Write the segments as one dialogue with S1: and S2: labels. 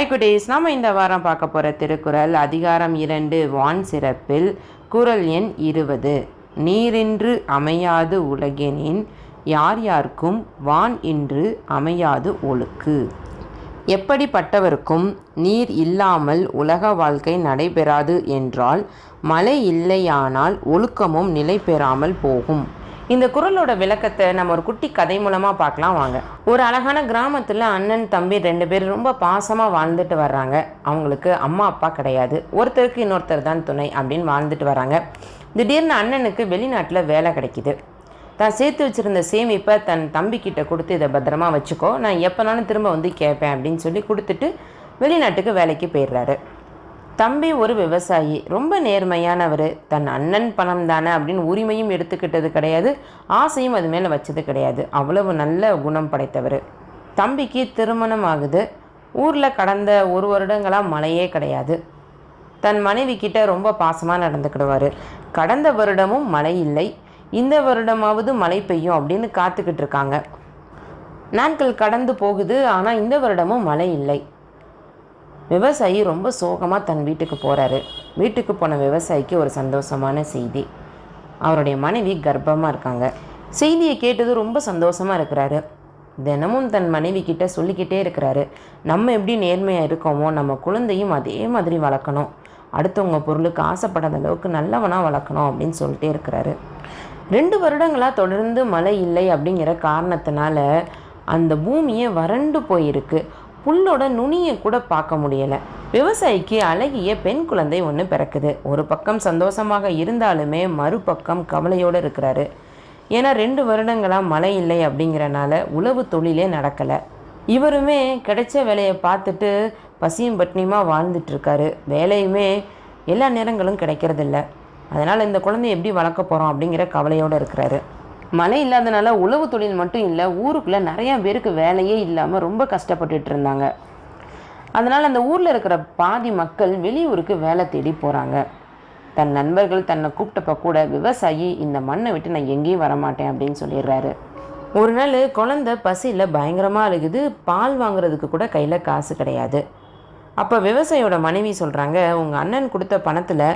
S1: Hi குடேஸ் நாம இந்த வாரம் பார்க்க போகிற திருக்குறள் அதிகாரம் இரண்டு வான் சிறப்பில் குரல் எண் இருபது. நீரின்று அமையாது உலகெனின் யார் யார்க்கும் வான் இன்று அமையாது ஒழுக்கு. எப்படிப்பட்டவருக்கும் நீர் இல்லாமல் உலக வாழ்க்கை நடைபெறாது என்றால் மழை இல்லையானால் ஒழுக்கமும் நிலை பெறாமல் போகும். இந்த குரலோட விளக்கத்தை நம்ம ஒரு குட்டி கதை மூலமாக பார்க்கலாம் வாங்க. ஒரு அழகான கிராமத்தில் அண்ணன் தம்பி ரெண்டு பேர் ரொம்ப பாசமாக வாழ்ந்துட்டு வர்றாங்க. அவங்களுக்கு அம்மா அப்பா கிடையாது. ஒருத்தருக்கு இன்னொருத்தர் தான் துணை அப்படின்னு வாழ்ந்துட்டு வராங்க திடீர்னு அண்ணனுக்கு வெளிநாட்டில் வேலை கிடைக்குது. தான் சேர்த்து வச்சுருந்த சேமிப்பை தன் தம்பிக்கிட்ட கொடுத்து இதை பத்திரமா வச்சுக்கோ. நான் எப்போனாலும் திரும்ப வந்து கேட்பேன் அப்படின்னு சொல்லி கொடுத்துட்டு வெளிநாட்டுக்கு வேலைக்கு போயிடுறாரு. தம்பி ஒரு விவசாயி. ரொம்ப நேர்மையானவர். தன் அண்ணன் பணம் தானே அப்படின்னு உரிமையும் எடுத்துக்கிட்டது கிடையாது. ஆசையும் அது மேலே வச்சது கிடையாது. அவ்வளவு நல்ல குணம் படைத்தவர். தம்பிக்கு திருமணம் ஆகுது. ஊரில் கடந்த ஒரு வருடங்களாக மழையே கிடையாது. தன் மனைவி கிட்ட ரொம்ப பாசமாக நடந்துக்கிடுவார். கடந்த வருடமும் மழை இல்லை. இந்த வருடமாவது மழை பெய்யும் அப்படின்னு காத்துக்கிட்டு இருக்காங்க. நாட்கள் கடந்து போகுது. ஆனால் இந்த வருடமும் மழை இல்லை. விவசாயி ரொம்ப சோகமாக தன் வீட்டுக்கு போகிறாரு வீட்டுக்கு போன விவசாயிக்கு ஒரு சந்தோஷமான செய்தி. அவருடைய மனைவி கர்ப்பமாக இருக்காங்க. செய்தியை கேட்டது ரொம்ப சந்தோஷமாக இருக்கிறாரு. தினமும் தன் மனைவி கிட்ட சொல்லிக்கிட்டே இருக்கிறாரு. நம்ம எப்படி நேர்மையாக இருக்கோமோ நம்ம குழந்தையும் அதே மாதிரி வளர்க்கணும். அடுத்தவங்க பொருளுக்கு ஆசைப்படாத அளவுக்கு நல்லவனாக வளர்க்கணும் அப்படின்னு சொல்லிட்டே இருக்கிறாரு. ரெண்டு வருடங்களாக தொடர்ந்து மழை இல்லை அப்படிங்கிற காரணத்தினால அந்த பூமியே வறண்டு போயிருக்கு. புல்லோட நுனியை கூட பார்க்க முடியலை. விவசாயிக்கு அழகிய பெண் குழந்தை ஒன்று பிறக்குது. ஒரு பக்கம் சந்தோஷமாக இருந்தாலுமே மறுபக்கம் கவலையோடு இருக்கிறாரு. ஏன்னா ரெண்டு வருடங்களாக மழை இல்லை அப்படிங்கிறனால உழவு தொழிலே நடக்கலை. இவருமே கிடைச்ச வேலையை பார்த்துட்டு பசியும் பட்னியுமாக வாழ்ந்துட்டுருக்காரு வேலையுமே எல்லா நேரங்களும் கிடைக்கிறதில்ல. அதனால் இந்த குழந்தைய எப்படி வளர்க்க போகிறோம் அப்படிங்கிற கவலையோடு இருக்கிறாரு. மழை இல்லாதனால உழவு தொழில் மட்டும் இல்லை ஊருக்குள்ளே நிறையா பேருக்கு வேலையே இல்லாமல் ரொம்ப கஷ்டப்பட்டுட்டு இருந்தாங்க. அதனால் அந்த ஊரில் இருக்கிற பாதி மக்கள் வெளியூருக்கு வேலை தேடி போகிறாங்க தன் நண்பர்கள் தன்னை கூப்பிட்டப்ப கூட விவசாயி இந்த மண்ணை விட்டு நான் எங்கேயும் வரமாட்டேன் அப்படின்னு சொல்லிடுறாரு. ஒரு நாள் குழந்தை பசியில் பயங்கரமாக அழுகுது. பால் வாங்குறதுக்கு கூட கையில் காசு கிடையாது. அப்போ விவசாயியோட மனைவி சொல்கிறாங்க உங்கள் அண்ணன் கொடுத்த பணத்தில்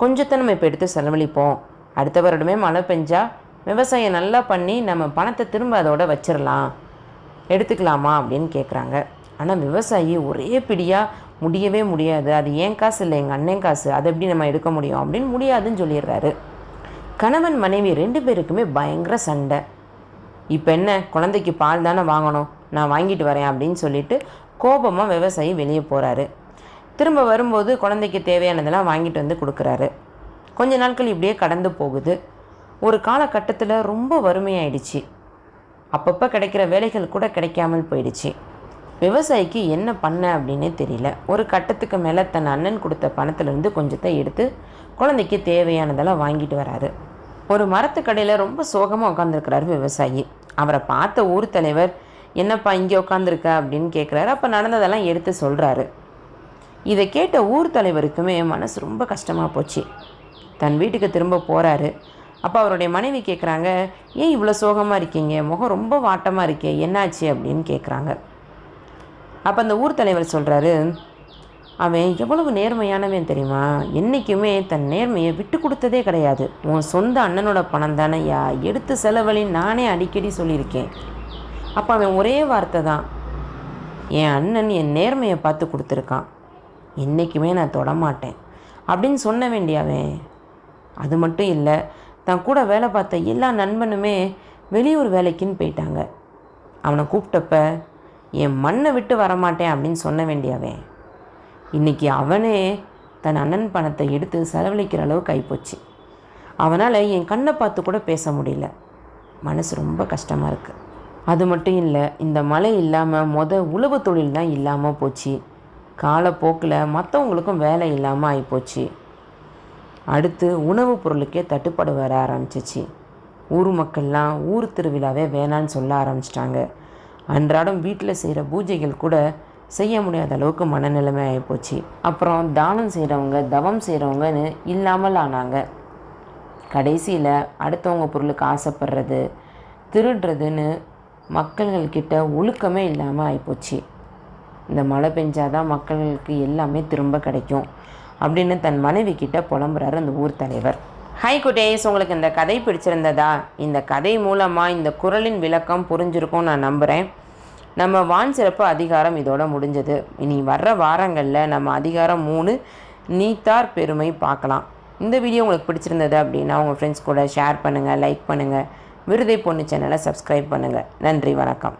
S1: கொஞ்சத்தை நம்ம இப்போ எடுத்து செலவழிப்போம். அடுத்த வருடமே மழை பெஞ்சா விவசாயம் நல்லா பண்ணி நம்ம பணத்தை திரும்ப அதோட வச்சிடலாம் எடுத்துக்கலாமா அப்படின்னு கேட்குறாங்க ஆனால் விவசாயி ஒரே பிடியாக முடியவே முடியாது. அது ஏன் காசு இல்லை? எங்கள் அண்ணன் காசு. அதை எப்படி நம்ம எடுக்க முடியும்? அப்படின்னு முடியாதுன்னு சொல்லிடுறாரு. கணவன் மனைவி ரெண்டு பேருக்குமே பயங்கர சண்டை. இப்போ என்ன? குழந்தைக்கு பால் தானே வாங்கணும். நான் வாங்கிட்டு வரேன் அப்படின்னு சொல்லிட்டு கோபமாக விவசாயி வெளியே போகிறாரு திரும்ப வரும்போது குழந்தைக்கு தேவையானதெல்லாம் வாங்கிட்டு வந்து கொடுக்குறாரு. கொஞ்ச நாட்கள் இப்படியே கடந்து போகுது. ஒரு காலகட்டத்தில் ரொம்ப வறுமையாயிடுச்சு. அப்பப்போ கிடைக்கிற வேலைகள் கூட கிடைக்காமல் போயிடுச்சு. விவசாயிக்கு என்ன பண்ண அப்படின்னே தெரியல. ஒரு கட்டத்துக்கு மேலே தன் அண்ணன் கொடுத்த பணத்துலேருந்து கொஞ்சத்தை எடுத்து குழந்தைக்கு தேவையானதெல்லாம் வாங்கிட்டு வராரு. ஒரு மரத்துக்கடையில் ரொம்ப சோகமாக உட்காந்துருக்கிறாரு விவசாயி. அவரை பார்த்த ஊர் தலைவர் என்னப்பா இங்கே உட்காந்துருக்க அப்படின்னு கேட்குறாரு அப்போ நடந்ததெல்லாம் எடுத்து சொல்கிறாரு இதை கேட்ட ஊர் தலைவருக்குமே மனசு ரொம்ப கஷ்டமாக போச்சு. தன் வீட்டுக்கு திரும்ப போகிறாரு அப்போ அவருடைய மனைவி கேட்குறாங்க ஏன் இவ்வளோ சோகமாக இருக்கீங்க? முகம் ரொம்ப வாட்டமாக இருக்கே என்னாச்சு? அப்படின்னு கேட்குறாங்க அப்போ அந்த ஊர் தலைவர் சொல்கிறாரு அவன் எவ்வளவு நேர்மையானவன் தெரியுமா? என்றைக்குமே தன் நேர்மையை விட்டு கொடுத்ததே கிடையாது. உன் சொந்த அண்ணனோட பணம் தானையா எடுத்து செலவழி நானே அடிக்கடி சொல்லியிருக்கேன். அப்போ அவன் ஒரே வார்த்தை தான் என் அண்ணன் என் நேர்மையை பார்த்து கொடுத்துருக்கான். என்றைக்குமே நான் தொடமாட்டேன். அப்படின்னு சொன்ன வேண்டியவன் அது மட்டும் இல்லை தன் கூட வேலை பார்த்த எல்லா நண்பனுமே வெளியூர் வேலைக்குன்னு போயிட்டாங்க. அவனை கூப்பிட்டப்ப என் மண்ணை விட்டு வரமாட்டேன் அப்படின்னு சொன்ன வேண்டியவன். இன்றைக்கி அவனே தன் அண்ணன் பணத்தை எடுத்து செலவழிக்கிற அளவுக்கு ஆகிப்போச்சு அவனால் என் கண்ணை பார்த்து கூட பேச முடியல. மனசு ரொம்ப கஷ்டமாக இருக்குது அது மட்டும் இல்லை இந்த மழை இல்லாமல் மொத உழவு தொழில் தான் இல்லாமல் போச்சு. காலப்போக்கில் மற்றவங்களுக்கும் வேலை இல்லாமல் ஆகிப்போச்சு அடுத்து உணவுப் பொருளுக்கே தட்டுப்பாடு வர ஆரம்பிச்சிச்சு. ஊர் மக்கள்லாம் ஊர் திருவிழாவே வேணான்னு சொல்ல ஆரம்பிச்சிட்டாங்க. அன்றாடம் வீட்டில் செய்கிற பூஜைகள் கூட செய்ய முடியாத அளவுக்கு மனநிலைமை ஆகிப்போச்சு அப்புறம் தானம் செய்கிறவங்க தவம் செய்கிறவங்கன்னு இல்லாமல் ஆனாங்க. கடைசியில் அடுத்தவங்க பொருளுக்கு ஆசைப்படுறது திருடுறதுன்னு மக்கள்கிட்ட ஒழுக்கமே இல்லாமல் ஆகிப்போச்சு இந்த மழை பெஞ்சாதான் மக்களுக்கு எல்லாமே திரும்ப கிடைக்கும். அப்படின்னு தன் மனைவி கிட்ட புலம்புறாரு அந்த ஊர் தலைவர். ஹை குட்டேஸ் உங்களுக்கு இந்த கதை பிடிச்சிருந்ததா? இந்த கதை மூலமாக இந்த குரலின் விளக்கம் புரிஞ்சிருக்கும் நான் நம்புகிறேன் நம்ம வான் சிறப்பு அதிகாரம் இதோட முடிஞ்சது. இனி வர்ற வாரங்களில் நம்ம அதிகாரம் மூணு நீத்தார் பெருமை பார்க்கலாம். இந்த வீடியோ உங்களுக்கு பிடிச்சிருந்தது அப்படின்னா உங்கள் ஃப்ரெண்ட்ஸ் கூட ஷேர் பண்ணுங்கள் லைக் பண்ணுங்கள் விருதை பொண்ணு சேனலை சப்ஸ்கிரைப் பண்ணுங்கள் நன்றி வணக்கம்.